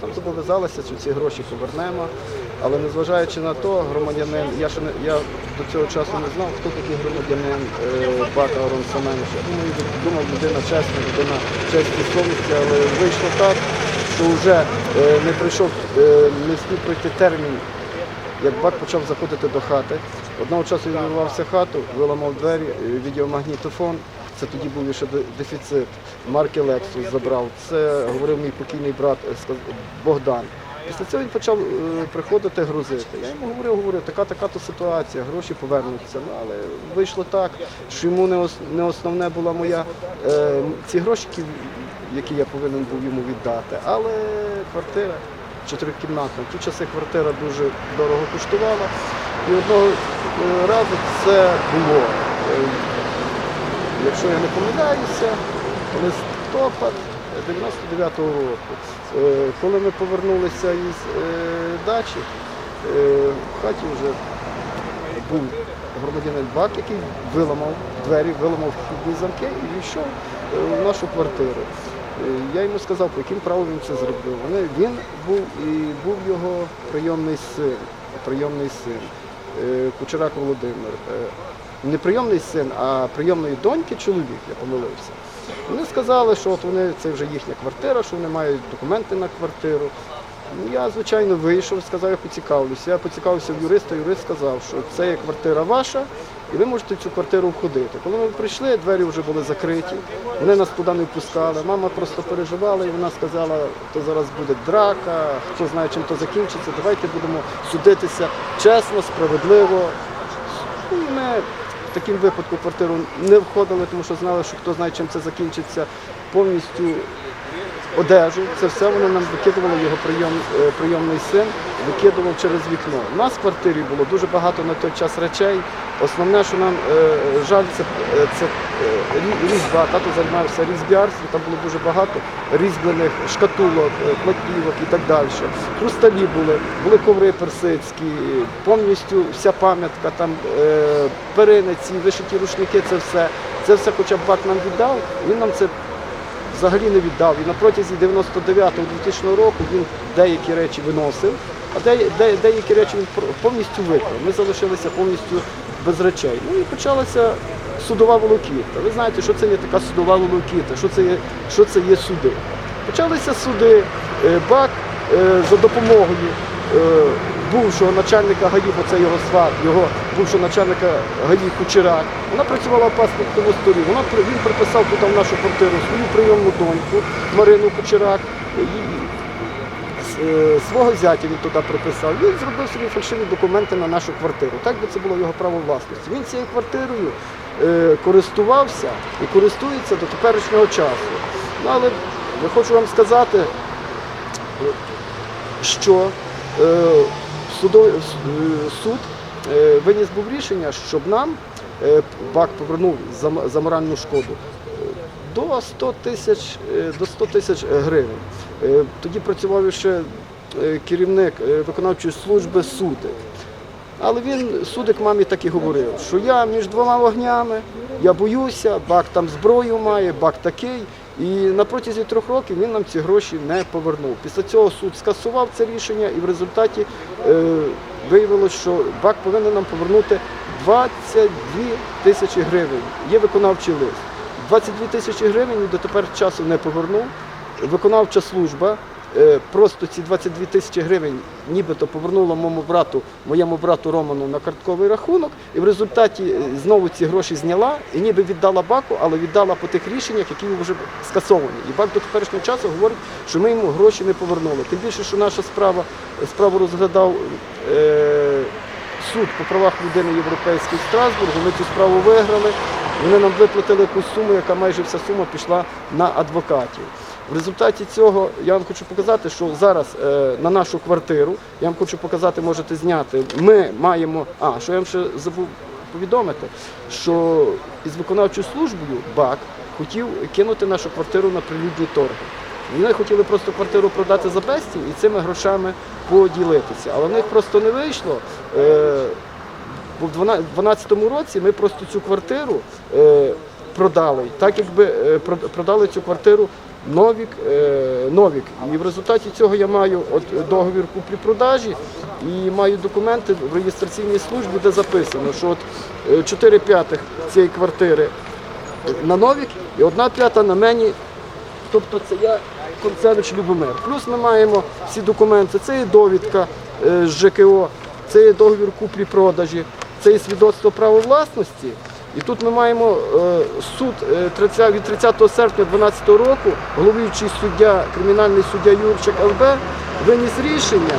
там зобов'язалися, що ці гроші повернемо. Але незважаючи на то, громадянин, я ще не я до цього часу не знав, хто такий громадянин е, Бака Арон Семенович. Думаю, думав, людина чесна, людина честі совісті, але вийшло так, що вже е, не прийшов, е, не встиг пройти термін як бак почав заходити до хати, одного часу він вирвався хату, виламав двері, е, відеомагнітофон. Це тоді був ще дефіцит. Марки Lexus забрав. Це говорив мій покійний брат е, Богдан. Після цього він почав е, приходити грузити. Я йому говорив, говорив, така така то ситуація, гроші повернуться. Ну, але вийшло так, що йому не, основне була моя е, ці гроші, які- я повинен був йому віддати, але квартира чотирикімнатна. В ті часи квартира дуже дорого коштувала. І одного е, разу це було. Якщо я не помиляюся, листопад 99-го року. Е, Коли ми повернулися із е, дачі, е, в хаті вже був громадянин Бак, який виламав двері, виламав вхідні замки і війшов в нашу квартиру. Я йому сказав, по яким правом він це зробив. Він був і був його прийомний син, прийомний син Кучерак Володимир. Не прийомний син, а прийомної доньки чоловік, я помилився. Вони сказали, що от вони, це вже їхня квартира, що вони мають документи на квартиру. Ну, Я, звичайно, вийшов, сказав, я поцікавлюся. Я поцікавився в юриста, юрист сказав, що це є квартира ваша, і ви можете в цю квартиру входити. Коли ми прийшли, двері вже були закриті, вони нас туди не впускали. Мама просто переживала і вона сказала, то зараз буде драка, хто знає, чим то закінчиться, давайте будемо судитися чесно, справедливо. Ну, і ми в такому випадку квартиру не входили, тому що знали, що хто знає, чим це закінчиться. Повністю одежу, це все воно нам викидувало його прийом, е, прийомний син, викидував через вікно. У нас в квартирі було дуже багато на той час речей. Основне, що нам е, жаль, це, е, це е, різьба. Тато займався різьбярством, там було дуже багато різьблених шкатулок, е, платівок і так далі. Хрусталі були, були коври персидські, повністю вся пам'ятка, там е, периниці, вишиті рушники, це все. Це все, хоча б бак нам віддав, він нам це взагалі не віддав. І на протязі 99-2000 року він деякі речі виносив, а де, де, деякі речі він повністю викрав. Ми залишилися повністю без речей. Ну і почалася судова волокіта. Ви знаєте, що це є така судова волокіта, що це є, що це є суди. Почалися суди, Е, бак е, за допомогою е, бувшого начальника ГАІ, бо це його сват, його бувшого начальника ГАІ Кучерак. Вона працювала в паспортному столі. Вона він приписав тут в нашу квартиру свою прийомну доньку Марину Кучерак. Е, Свого зятя він туди приписав. Він зробив собі фальшиві документи на нашу квартиру. Так би це було його право власності. Він цією квартирою е, користувався і користується до теперішнього часу. Ну, але я хочу вам сказати, що е, е, суд е, виніс був рішення, щоб нам е, БАК повернув за, моральну шкоду е, до 100 тисяч е, до 100 тисяч гривень. Е, Тоді працював ще е, керівник е, виконавчої служби судик. Але він, судик мамі так і говорив, що я між двома вогнями, я боюся, бак там зброю має, бак такий. І на протязі трьох років він нам ці гроші не повернув. Після цього суд скасував це рішення і в результаті е, виявилось, що бак повинен нам повернути 22 тисячі гривень. Є виконавчий лист. 22 тисячі гривень він до тепер часу не повернув. Виконавча служба просто ці 22 тисячі гривень нібито повернула моєму брату, моєму брату Роману на картковий рахунок, і в результаті е, знову ці гроші зняла і ніби віддала баку, але віддала по тих рішеннях, які вже скасовані. І бак до теперішнього часу говорить, що ми йому гроші не повернули. Тим більше, що наша справа справу розглядав. Е, Суд по правах людини Європейський в Страсбургу, ми цю справу виграли. Вони нам виплатили якусь суму, яка майже вся сума пішла на адвокатів. В результаті цього я вам хочу показати, що зараз е, на нашу квартиру, я вам хочу показати, можете зняти. Ми маємо. А, що я вам ще забув повідомити, що із виконавчою службою БАК хотів кинути нашу квартиру на прилюдні торги. Вони хотіли просто квартиру продати за безцінь і цими грошами поділитися. Але в них просто не вийшло. Е, Бо в 2012 році ми просто цю квартиру е, продали. Так якби е, продали цю квартиру Новік, е, Новік. І в результаті цього я маю от договір куплі-продажі і маю документи в реєстраційній службі, де записано, що от е, 4 п'ятих цієї квартири на Новік і одна п'ята на мені. Тобто це я Концевич Любомир. Плюс ми маємо всі документи. Це є довідка е, з ЖКО, це є договір куплі-продажі, це є свідоцтво право власності. І тут ми маємо е, суд е, 30 від 30 серпня 2012 року, головуючий суддя, кримінальний суддя Юрчик ЛБ виніс рішення,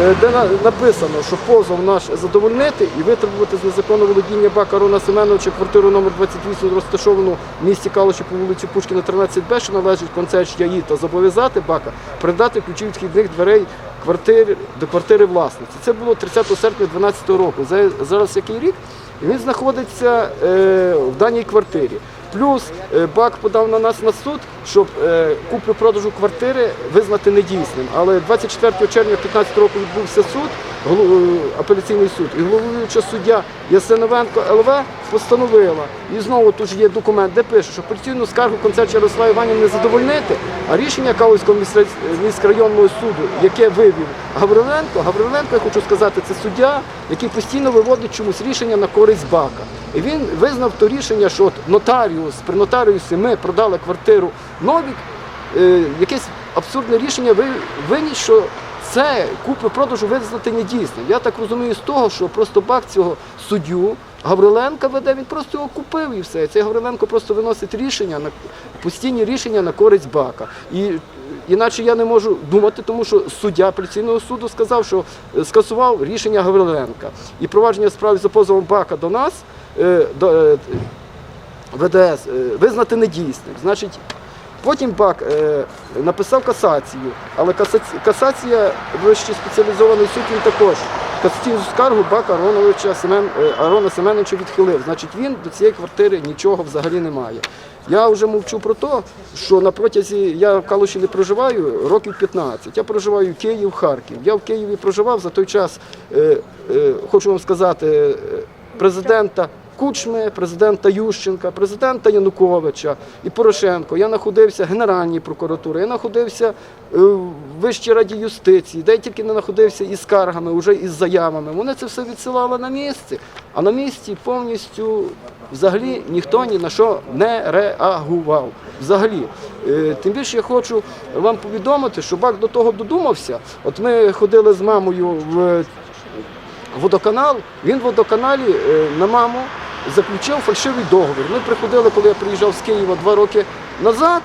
е, де на- написано, що позов наш задовольнити і витребувати з незаконного володіння Бака Рона Семеновича квартиру номер 28 розташовану в місті Калуші по вулиці Пушкіна 13Б, що належить концерч ЯІ, та зобов'язати Бака передати ключі від вхідних дверей квартири, до квартири власниці. Це було 30 серпня 2012 року. За- Зараз який рік? І Він знаходиться е, в даній квартирі. Плюс е, БАК подав на нас на суд, щоб е, куплю-продажу квартири визнати недійсним. Але 24 червня 2015 року відбувся суд, е, апеляційний суд, і головуюча суддя Ясиновенко ЛВ постановила. І знову тут є документ, де пише, що апеляційну скаргу концерт Ярослава Іванів не задовольнити, а рішення Калузького міськра- міськрайонного суду, яке вивів Гавриленко, Гавриленко, я хочу сказати, це суддя, який постійно виводить чомусь рішення на користь Бака. Він визнав то рішення, що от нотаріус, при нотаріусі ми продали квартиру Новік, е, якесь абсурдне рішення ви- виніс, що це куплю-продажу визнати недійсним. Я так розумію з того, що просто Бак цього суддю Гавриленка веде, він просто його купив і все. Цей Гавриленко просто виносить рішення на постійні рішення на користь Бака. І іначе я не можу думати, тому що суддя апеляційного суду сказав, що е, скасував рішення Гавриленка. І провадження справи за позовом Бака до нас. Е, е, ВДС е, визнати недійсним. Значить, потім БАК написав касацію, але касація вищий спеціалізований суд він також. Касаційну скаргу БАК Ароновича Семен, Арона Семеновича відхилив. Значить, він до цієї квартири нічого взагалі не має. Я вже мовчу про те, що на протязі я в Калуші не проживаю років 15. Я проживаю в Київ, Харків. Я в Києві проживав за той час, хочу вам сказати, президента Кучми, президента Ющенка, президента Януковича і Порошенко. Я знаходився в Генеральній прокуратурі, я знаходився е, в Вищій раді юстиції, де я тільки не знаходився із скаргами, вже із заявами. Вони це все відсилали на місці, а на місці повністю взагалі ніхто ні на що не реагував. Взагалі. Е, Тим більше я хочу вам повідомити, що БАК до того додумався. От ми ходили з мамою в водоканал, він в водоканалі е, на маму заключив фальшивий договір. Ми приходили, коли я приїжджав з Києва два роки назад.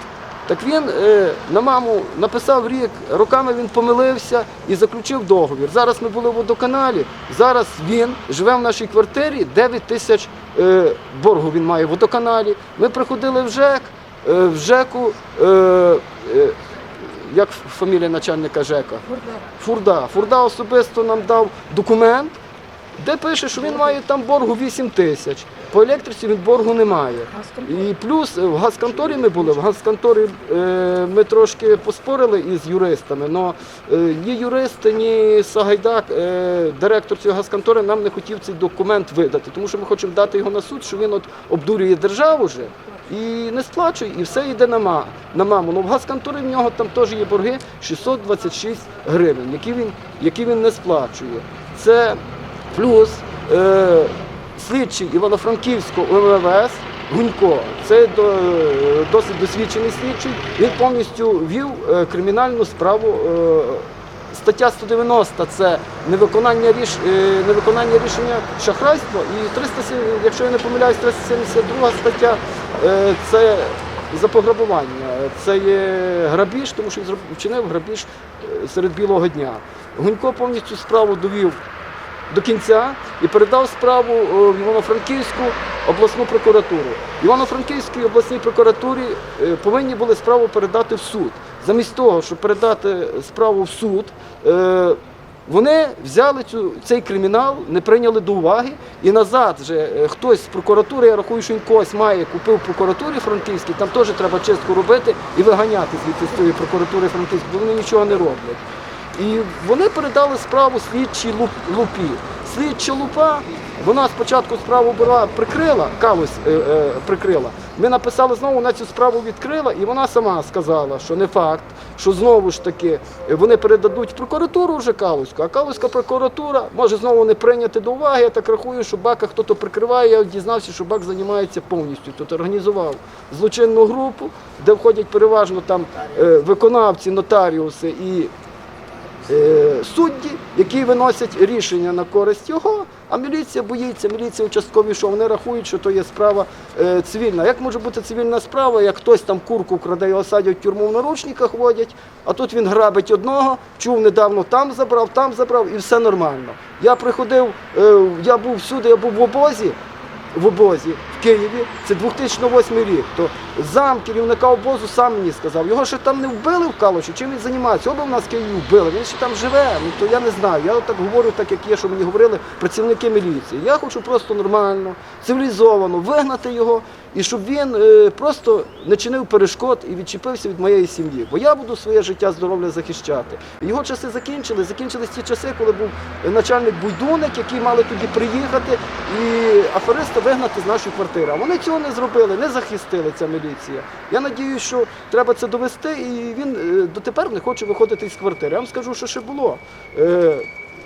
Так він е, на маму написав рік, роками він помилився і заключив договір. Зараз ми були в водоканалі. Зараз він живе в нашій квартирі, 9 тисяч е, боргу він має в водоканалі. Ми приходили в ЖЕК, е, в ЖЕКу. Е, е, як фамілія начальника ЖЕКа? Фурда. Фурда особисто нам дав документ, де пише, що він має там боргу 8 тисяч. По електриці він боргу не має. І плюс е, в газконторі ми були. В газконторі е, ми трошки поспорили із юристами, але ні юристи, ні Сагайдак, е, директор цієї газконтори, нам не хотів цей документ видати, тому що ми хочемо дати його на суд, що він от обдурює державу вже і не сплачує, і все йде на, ма, на маму. Ну в газконторі в нього там теж є борги 626 гривень, які він, які він не сплачує. Це плюс е, слідчий Івано-Франківського МВС Гунько. Це до, досить досвідчений слідчий. Він повністю вів е, кримінальну справу. Е, Стаття 190 це невиконання, ріш... е, невиконання рішення шахрайства. І 300, якщо я не помиляюсь, 372 стаття е, це за пограбування. Це є грабіж, тому що він вчинив грабіж е, серед білого дня. Гунько повністю справу довів до кінця і передав справу е, в Івано-Франківську обласну прокуратуру. Івано-Франківській обласній прокуратурі е, повинні були справу передати в суд. Замість того, щоб передати справу в суд, е, вони взяли цю, цей кримінал, не прийняли до уваги, і назад вже хтось з прокуратури, я рахую, що він когось має, купив в прокуратурі франківській, там теж треба чистку робити і виганяти звідти з тої прокуратури франківської, бо вони нічого не роблять. І вони передали справу слідчій Луп- лупі. Слідча лупа Вона спочатку справу була прикрила, калусь е, е, прикрила. Ми написали знову, вона цю справу відкрила, і вона сама сказала, що не факт, що знову ж таки е, вони передадуть прокуратуру вже Калуську, а Калуська прокуратура може знову не прийняти до уваги. Я так рахую, що Бака хто-то прикриває. Я дізнався, що Бак займається повністю. Тут організував злочинну групу, де входять переважно там е, виконавці, нотаріуси і судді, які виносять рішення на користь його, а міліція боїться, міліція участкові, що вони рахують, що то є справа е, цивільна. Як може бути цивільна справа, як хтось там курку краде, його садять в тюрму в наручниках водять, а тут він грабить одного, чув недавно там забрав, там забрав і все нормально. Я приходив, е, я був всюди, я був в обозі, в обозі Києві, це 2008 рік. То зам керівника обозу сам мені сказав, його ще там не вбили в Калуші, чим він займається? Оба в нас Києві вбили, він ще там живе. Ну то я не знаю. Я так говорю, так як є, що мені говорили працівники міліції. Я хочу просто нормально, цивілізовано вигнати його і щоб він е, просто не чинив перешкод і відчепився від моєї сім'ї. Бо я буду своє життя здоров'я захищати. Його часи закінчили. Закінчились ті часи, коли був начальник Буйдуник, який мали тоді приїхати і афериста вигнати з нашої квартири. А вони цього не зробили, не захистили ця міліція. Я надіюсь, що треба це довести, і він е, дотепер не хоче виходити із квартири. Я вам скажу, що ще було. Е,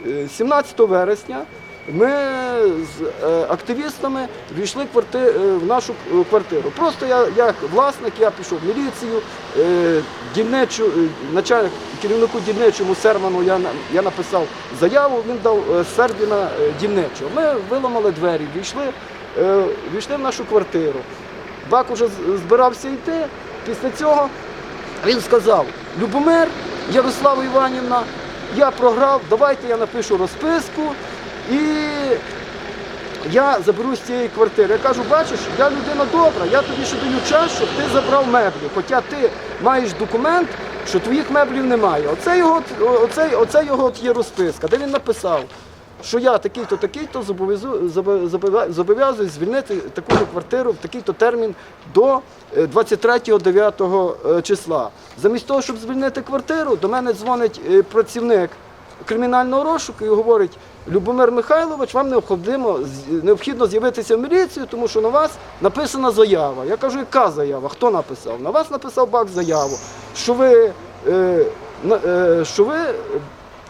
е, 17 вересня ми з е, активістами війшли е, в нашу е, квартиру. Просто я як власник, я пішов в міліцію, е, дільничу, е, начальник, керівнику дільничому Серману я, я написав заяву, він дав е, Сербіна е, дільничого. Ми виламали двері, війшли, е, війшли в нашу квартиру. Бак уже збирався йти. Після цього він сказав: Любомир, Ярослава Іванівна, я програв, давайте я напишу розписку і я заберу з цієї квартири. Я кажу, бачиш, я людина добра, я тобі ще даю час, щоб ти забрав меблі. Хоча ти маєш документ, що твоїх меблів немає. Оце його, оце, оце його от є розписка, де він написав. Що я такий-то, такий-то зобов'язу- зобо- зобов'я- зобов'язуюсь звільнити таку квартиру в такий-то термін до е, 23-9 е, числа. Замість того, щоб звільнити квартиру, до мене дзвонить е, працівник кримінального розшуку і говорить: Любомир Михайлович, вам необхідно, необхідно з'явитися в міліцію, тому що на вас написана заява. Я кажу, яка заява? Хто написав? На вас написав бак заяву, що ви, е, е, що ви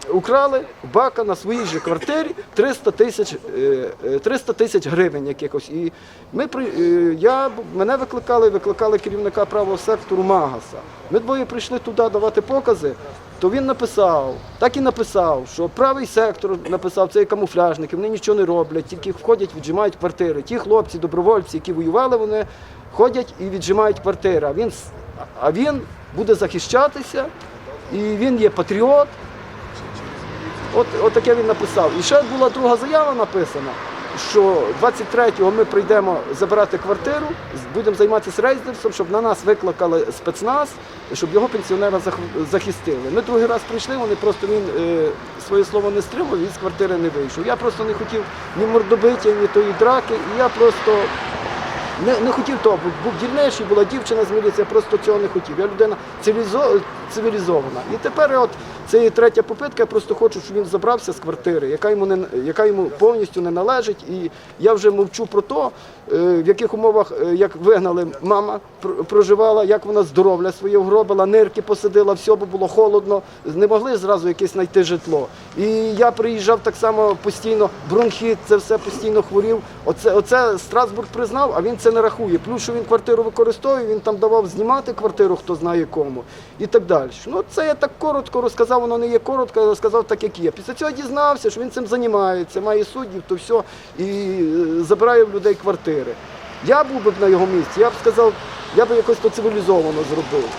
украли бака на своїй же квартирі 300 тисяч е, е, 300 тисяч гривень якихось. І ми е, я мене викликали, викликали керівника правого сектору Магаса. Ми двоє прийшли туди давати покази. То він написав, так і написав, що правий сектор написав, це є камуфляжники, вони нічого не роблять, тільки входять, віджимають квартири. Ті хлопці, добровольці, які воювали, вони ходять і віджимають квартири. А він, а він буде захищатися, і він є патріот. От, от таке він написав. І ще була друга заява написана, що 23-го ми прийдемо забирати квартиру, будемо займатися рейдерством, щоб на нас викликали спецназ, щоб його пенсіонера зах- захистили. Ми другий раз прийшли, вони просто він е, своє слово не стримав, він з квартири не вийшов. Я просто не хотів ні мордобиття, ні тої драки, і я просто не, не хотів того, був, дільничий, була дівчина з міліції, я просто цього не хотів. Я людина цивілізо- цивілізована. І тепер от це є третя попитка, я просто хочу, щоб він забрався з квартири, яка йому, не, яка йому повністю не належить. І я вже мовчу про те, в яких умовах, е, як вигнали, мама проживала, як вона здоров'я своє вгробила, нирки посадила, все, бо було холодно, не могли зразу якесь знайти житло. І я приїжджав так само постійно, бронхіт, це все постійно хворів. Оце, оце Страсбург признав, а він це не рахує. Плюс, що він квартиру використовує, він там давав знімати квартиру, хто знає кому, і так далі. Ну це я так коротко розказав, воно не є коротко, я розказав так, як є. Після цього дізнався, що він цим займається, має суддів, то все, і е, забирає в людей квартири. Я був би на його місці, я б сказав, я б якось то цивілізовано зробив.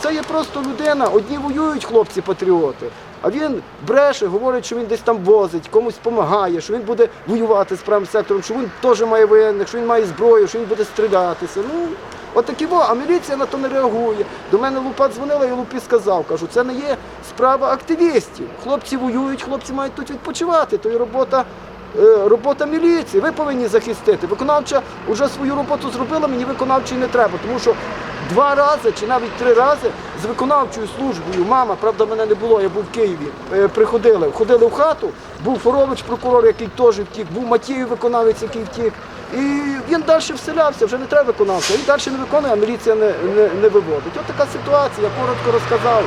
Це є просто людина. Одні воюють хлопці-патріоти, а він бреше, говорить, що він десь там возить, комусь допомагає, що він буде воювати з правим сектором, що він теж має воєнних, що він має зброю, що він буде стрілятися. Ну, от такі во, а міліція на то не реагує. До мене Лупа дзвонила, і Лупі сказав, кажу, це не є справа активістів. Хлопці воюють, хлопці мають тут відпочивати, то є робота. е, Робота міліції, ви повинні захистити. Виконавча вже свою роботу зробила, мені виконавчої не треба, тому що два рази чи навіть три рази з виконавчою службою. Мама, правда, мене не було, я був в Києві. е, Приходили, ходили в хату, був Форович, прокурор, який теж втік, був Матіїв, виконавець, який втік. І він далі вселявся, вже не треба виконавця. Він далі не виконує, а міліція не, не, не виводить. От така ситуація, я коротко розказав.